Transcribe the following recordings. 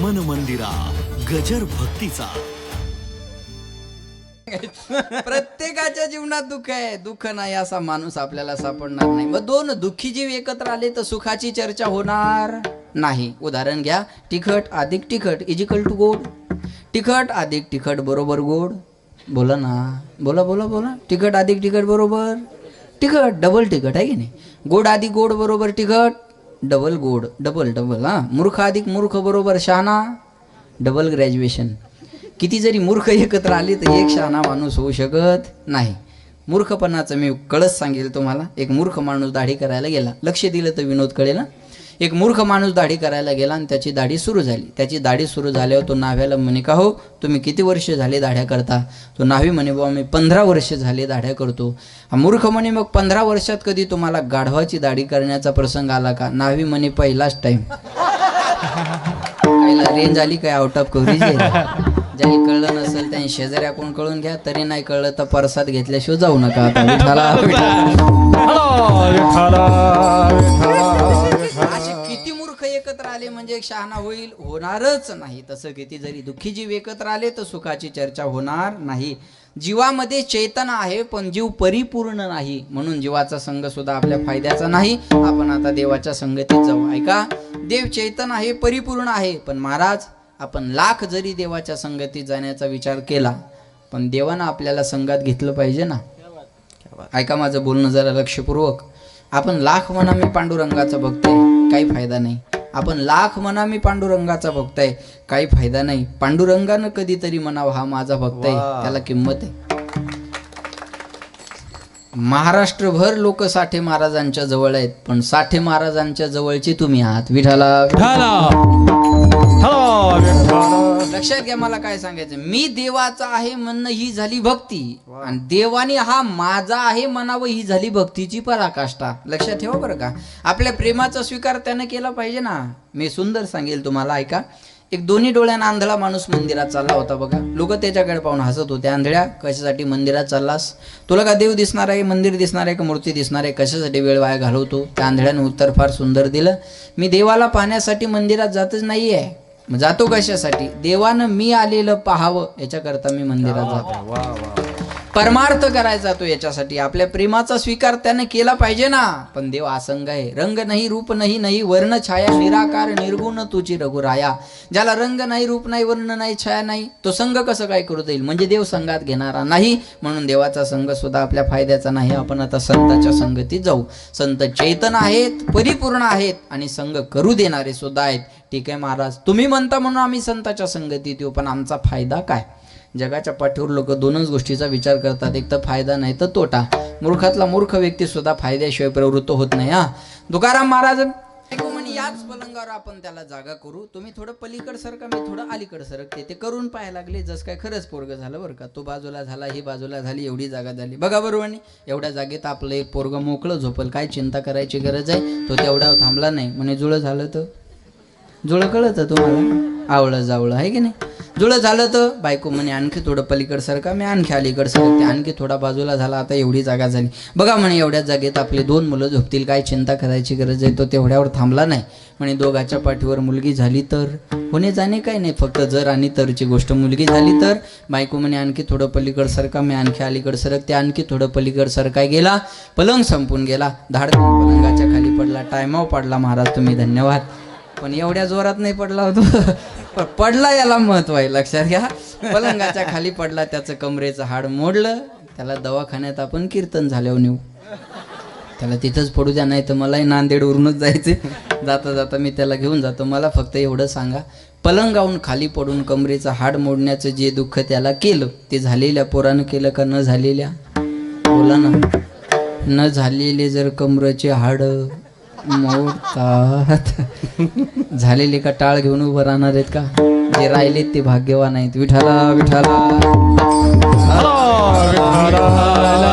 मन मंदिरा गजर भक्तीचा. प्रत्येकाच्या जीवनात दुःख आहे. दुःख नाही असा माणूस आपल्याला सापडणार नाही. मग दोन दुःखी जीव एकत्र आले तर सुखाची चर्चा होणार नाही. उदाहरण घ्या. तिखट अधिक तिखट इजिकल टू गोड तिखट अधिक तिखट बरोबर गोड बोला ना. बोला बोला बोला. तिखट अधिक तिखट बरोबर? तिखट डबल तिखट आहे की नाही? गोड अधिक गोड बरोबर तिखट. डबल गोड डबल डबल हां? मूर्ख अधिक मूर्ख बरोबर शहाणा डबल ग्रॅज्युएशन किती जरी मूर्ख एकत्र आले तर एक शहाणा माणूस होऊ शकत नाही. मूर्खपणाचं मी कळस सांगेल तुम्हाला. एक मूर्ख माणूस दाढी करायला गेला. लक्ष दिलं तर विनोद कळेल ना एक मूर्ख माणूस दाढी करायला गेला आणि त्याची दाढी सुरू झाली. त्याची दाढी सुरू झाल्यावर तो नाव्याला म्हणे का हो तुम्ही किती वर्ष झाले दाढ्या करता? तो नावी म्हणे बाबा मी पंधरा वर्ष झाले दाढ्या करतो. हा मूर्ख म्हणे मग पंधरा वर्षात कधी तुम्हाला गाढवाची दाढी करण्याचा प्रसंग आला का? नावी म्हणे पहिलाच टाईम रेंज आली काय आउट ऑफ कव्हरेज ज्याने कळलं नसेल त्याने शेजाऱ्या कोण कळून घ्या तरी नाही कळलं तर परसाद घेतल्याशिवाय जाऊ नका आता. विठाला असे किती मूर्ख एकत्र आले म्हणजे शहाणा होईल? होणारच नाही. तसं किती जरी दुःखी जीव एकत्र आले तर सुखाची चर्चा होणार नाही. जीवामध्ये चैतन्य आहे पण जीव परिपूर्ण नाही. म्हणून जीवाचा संघ सुद्धा आपल्या फायद्याचा नाही. आपण आता देवाच्या संगतीत जाऊ. ऐका देव चैतन्य आहे परिपूर्ण आहे पण महाराज आपण लाख जरी देवाच्या संगतीत जाण्याचा विचार केला पण देवानं आपल्याला संघात घेतलं पाहिजे ना? ऐका माझं बोलणं जरा लक्षपूर्वक. आपण लाख म्हणा मी पांडुरंगाचा भक्त आहे काही फायदा नाही. आपण लाख म्हणा मी पांडुरंगाचा भक्त आहे काही फायदा नाही. पांडुरंगानं कधीतरी म्हणावं हा माझा भक्त आहे त्याला किंमत आहे. महाराष्ट्रभर लोक साठे महाराजांच्या जवळ आहेत पण साठे महाराजांच्या जवळचे तुम्ही आहात. विठाला लक्षात घ्या मला काय सांगायचं. मी देवाचा आहे म्हणणं ही झाली भक्ती. आणि देवाने हा माझा आहे म्हणावं ही झाली भक्तीची पराकाष्ठा. लक्षात ठेवा बरं का. आपल्या प्रेमाचा स्वीकार त्यानं केला पाहिजे ना. मी सुंदर सांगेल तुम्हाला ऐका. एक दोन्ही डोळ्यानं आंधळा माणूस मंदिरात चालला होता बघा. लोक त्याच्याकडे पाहून हसत होते. आंधळ्या कशासाठी मंदिरात चाललास? तुला का देव दिसणार आहे मंदिर दिसणार आहे का मूर्ती दिसणार आहे? कशासाठी वेळ वाया घालवतो? त्या आंधळ्यानं उत्तर फार सुंदर दिलं. मी देवाला पाहण्यासाठी मंदिरात जातच नाही आहे जातो कशासाठी? देवानं मी आलेलं पाहावं याच्याकरता मी मंदिरात जातो. परमार्थ करायचा तो याच्यासाठी. आपल्या प्रेमाचा स्वीकार त्याने केला पाहिजे ना. पण देव आसंग आहे. रंग नाही रूप नाही नाही वर्ण छाया निराकार निर्गुण तुझी रघुराया. ज्याला रंग नाही रूप नाही वर्ण नाही छाया नाही तो संघ कसं काय करू देईल म्हणजे देव संघात घेणारा नाही. म्हणून देवाचा संघ सुद्धा आपल्या फायद्याचा नाही. आपण आता संताच्या संगतीत जाऊ. संत चैतन आहेत परिपूर्ण आहेत आणि संघ करू देणारे सुद्धा आहेत. ठीक आहे महाराज. तुम्ही म्हणता म्हणून आम्ही संताच्या संगतीत येऊ पण आमचा फायदा काय? जगाच्या पाठीवर लोक दोनच गोष्टीचा विचार करतात. एक तर फायदा नाही तर तोटा. मूर्खातला मूर्ख व्यक्ती सुद्धा फायद्याशिवाय प्रवृत्त होत नाही हा. तुकाराम महाराज म्हणे याच पलंगावर आपण त्याला जागा करू. तुम्ही थोडं पलीकड सरका मी थोडं अलीकड सरकते. ते करून पाहायला लागले जस काय खरंच पोरग झालं बरं का. तो बाजूला झाला ही बाजूला झाली एवढी जागा झाली. बघा बरोबर एवढ्या जागेत आपलं एक पोरग मोकळं झोपल. काय चिंता करायची गरज आहे? तो तेवढा थांबला नाही. म्हणे जुळं झालं तर? जुळं कळतं तुम्हाला? आवळं जावळं आहे की नाही? जुळं झालं तर? बायको म्हणे आणखी थोडं पलीकड सरका मी आणखी अलीकड सरकते आणखी थोडा बाजूला झाला. आता एवढी जागा झाली. बघा म्हणे एवढ्या जागेत आपले दोन मुलं झोपतील. काय चिंता करायची गरज आहे? तो तेवढ्यावर थांबला नाही. म्हणे दोघाच्या पाठीवर मुलगी झाली तर? होणे जाणे काय नाही. फक्त जर आणि तरची गोष्ट मुलगी झाली तर? बायको म्हणे आणखी थोडं पलीकड सरका मी आणखी अलीकड सरकते आणखी थोडं पलीकड सरकाय गेला. पलंग संपून गेला. धाडकन पलंगाच्या खाली पडला. टायमाव पडला महाराज तुम्ही. धन्यवाद. पण एवढ्या जोरात नाही पडला होतो. पडला याला महत्त्व आहे लक्षात घ्या. पलंगाच्या खाली पडला त्याचं कमरेचं हाड मोडलं त्याला दवाखान्यात आपण कीर्तन झाल्यावर नेऊ. त्याला तिथंच पडू द्या नाही तर मलाही नांदेडवरूनच जायचे. जाता जाता मी त्याला घेऊन जातो. मला फक्त एवढं सांगा पलंगावून खाली पडून कमरेचं हाड मोडण्याचं जे दुःख त्याला केलं ते झालेल्या पोरानं केलं का न झालेल्या? बोला ना. न झालेले जर कमरेचे हाड मोडतात झालेले का टाळ घेऊन उभं राहणार आहेत का? जे राहिलेत ते भाग्यवान आहेत. विठाला विठाला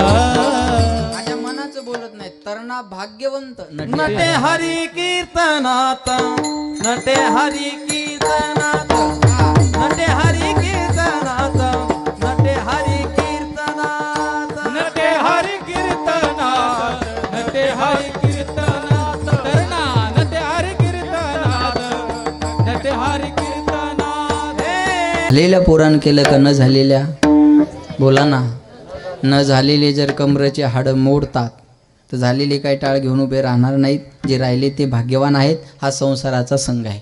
माझ्या मनाचं बोलत नाही. तरणा भाग्यवंत नटी नटे हरी कीर्तनात नटे हरी झालेल्या पोरान केलं का न झालेल्या? बोला ना. न झालेले जर कमरेचे हाडं मोडतात तर झालेले काही टाळ घेऊन उभे राहणार नाहीत जे राहिले ते भाग्यवान आहेत हा संसाराचा संघ आहे.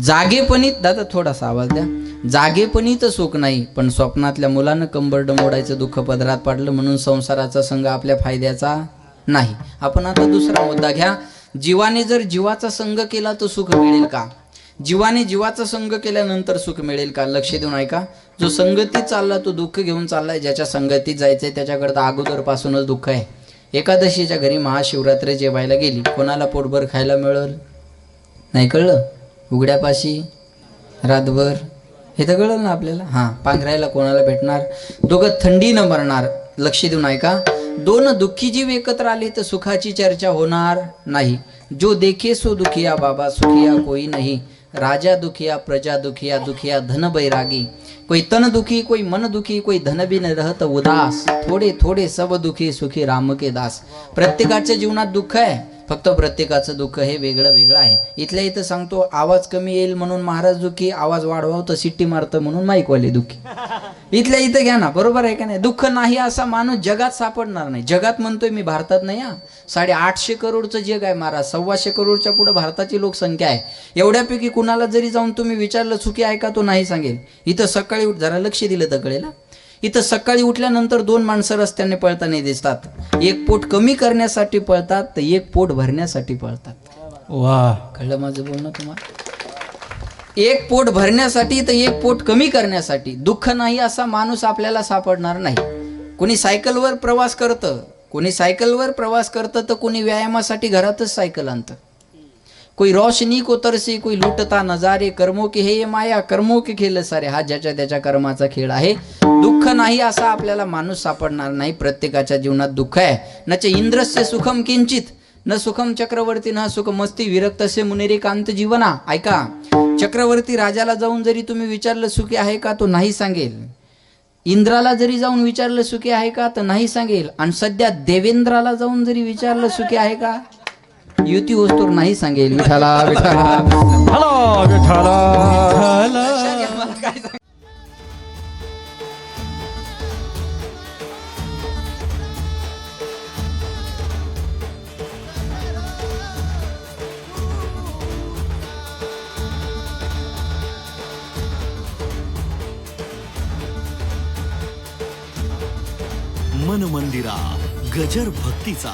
जागेपणीत दादा थोडासा आवाज द्या. जागेपणीत सुख नाही पण स्वप्नातल्या मुलानं कंबरड मोडायचं दुःख पदरात पाडलं म्हणून संसाराचा संघ आपल्या फायद्याचा नाही. आपण आता दुसरा मुद्दा घ्या. जीवाने जर जीवाचा संघ केला तर सुख मिळेल का? जीवाने जीवाचा संघ केल्यानंतर सुख मिळेल का? लक्ष देऊन ऐका. जो संगतीत चालला तो दुःख घेऊन चाललाय. ज्याच्या संगतीत जायचंय त्याच्याकडं तर अगोदरपासूनच दुःख आहे. एकादशीच्या घरी महाशिवरात्री जेवायला गेली. कोणाला पोटभर खायला मिळेल? नाही कळलं? उघड्यापाशी रातभर. हे तर कळलं ना आपल्याला? हां पांघरायला कोणाला भेटणार? दोघं थंडी न मरणार. लक्ष देऊन ऐका. दोन दुःखी जीव एकत्र आले तर सुखाची चर्चा होणार नाही. जो देखे सो दुखिया बाबा सुखिया कोई नाही. राजा दुखिया प्रजा दुखिया दुखिया धन बैरागी। कोई तन दुखी कोई मन दुखी कोई धन भी न रहत उदास। थोडे थोडे सब दुखी सुखी राम के दास। प्रत्येकाच्या जीवनात दुःख आहे फक्त प्रत्येकाचं दुःख हे वेगळं वेगळं आहे. इथल्या इथं सांगतो आवाज कमी येईल म्हणून महाराज दुखी आवाज वाढवाव तर सिट्टी मारतं म्हणून माईकवाले दुखी. इथल्या इथं घ्या ना बरोबर आहे का नाही? दुःख नाही असा माणूस जगात सापडणार नाही. जगात म्हणतोय मी भारतात नाही हा. साडे आठशे करोडचं जग आहे महाराज सव्वाशे करोडच्या पुढे भारताची लोकसंख्या आहे. एवढ्यापैकी कुणाला जरी जाऊन तुम्ही विचारलं चुकी आहे का तो नाही सांगेल. इथं सकाळी उठ जरा लक्ष दिलं तर कळेल इथं सकाळी उठल्यानंतर दोन माणसं रस्त्याने पळताना दिसतात. एक पोट कमी करण्यासाठी पळतात तर एक पोट भरण्यासाठी पळतात. वा. कळलं माझं बोलणं तुम्हाला? एक पोट भरण्यासाठी तर एक पोट कमी करण्यासाठी. दुःख नाही असा माणूस आपल्याला सापडणार नाही. कोणी सायकलवर प्रवास करतं कोणी सायकलवर प्रवास करतं तर कोणी व्यायामासाठी घरातच सायकल आणतं. कोई रोशनी को तरसे कोई लुटता नजारे कर्मो की हे ये माया कर्मो के खेळ सारे हा ज्याच्या त्याच्या कर्माचा खेळ आहे. दुःख नाही असा आपल्याला माणूस सापडणार नाही प्रत्येकाच्या जीवनात दुःख आहे. नचे इंद्रस्य सुखम किंचित न सुखम चक्रवर्ती न सुख मस्ती विरक्तसे मुनेरी कांत जीवना. ऐका चक्रवर्ती राजाला जाऊन जरी तुम्ही विचारलं सुखी आहे का तो नाही सांगेल. इंद्राला जरी जाऊन विचारलं सुखी आहे का तर नाही सांगेल. आणि सध्या देवेंद्राला जाऊन जरी विचारलं सुखी आहे का युती वस्तूर नाही सांगेल विठाला विठाला हॅलो विठाला मन मंदिरा गजर भक्तीचा.